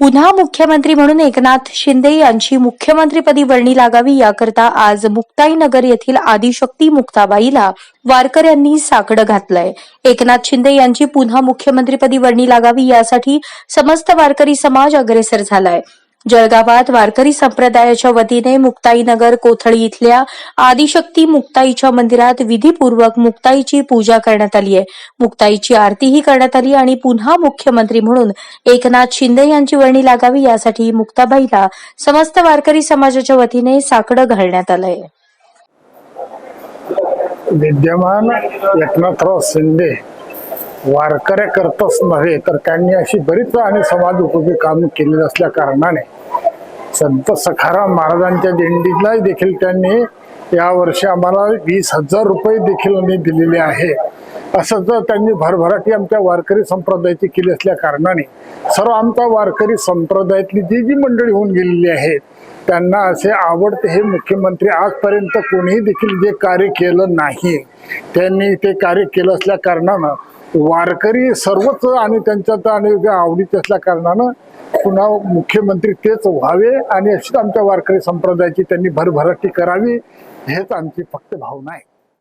पुन्हा मुख्यमंत्री म्हणून एकनाथ शिंदे यांची मुख्यमंत्रीपदी वर्णी लागावी याकरता आज मुक्ताईनगर येथील आदिशक्ती मुक्ताबाईला वारकऱ्यांनी साकडं घातलंय. एकनाथ शिंदे यांची पुन्हा मुख्यमंत्रीपदी वर्णी लागावी यासाठी समस्त वारकरी समाज अग्रेसर झालाय. जळगावात वारकरी संप्रदायाच्या वतीने मुक्ताईनगर कोथळी इथल्या आदिशक्ती मुक्ताईच्या मंदिरात विधीपूर्वक मुक्ताईची पूजा करण्यात आली आहे. मुक्ताईची आरतीही करण्यात आली आणि पुन्हा मुख्यमंत्री म्हणून एकनाथ शिंदे यांची वर्णी लागावी यासाठी मुक्ताबाईला समस्त वारकरी समाजाच्या वतीने साकडं घालण्यात आलंय. विद्यमान एकनाथराव शिंदे वारकऱ्या करतच नव्हे तर त्यांनी अशी बरीच आणि समाज उपयोगी काम केलेली असल्या कारणाने संत सखाराम महाराजांच्या दिंडीला देखील त्यांनी यावर्षी आम्हाला वीस हजार रुपये देखील आम्ही दिलेले आहे. असं जर त्यांनी भरभराटी आमच्या वारकरी संप्रदायाची केली असल्या कारणाने सर्व आमच्या वारकरी संप्रदायातली जी जी मंडळी होऊन गेलेली आहेत त्यांना असे आवडते हे मुख्यमंत्री आजपर्यंत कोणीही देखील जे कार्य केलं नाही त्यांनी ते कार्य केलं असल्या कारणानं वारकरी सर्वच आणि त्यांच्यात आणि आवडीचे असल्या कारणानं पुन्हा मुख्यमंत्री तेच व्हावे आणि अशीच आमच्या वारकरी संप्रदायाची त्यांनी भरभराटी करावी हेच आमची फक्त भावना आहे.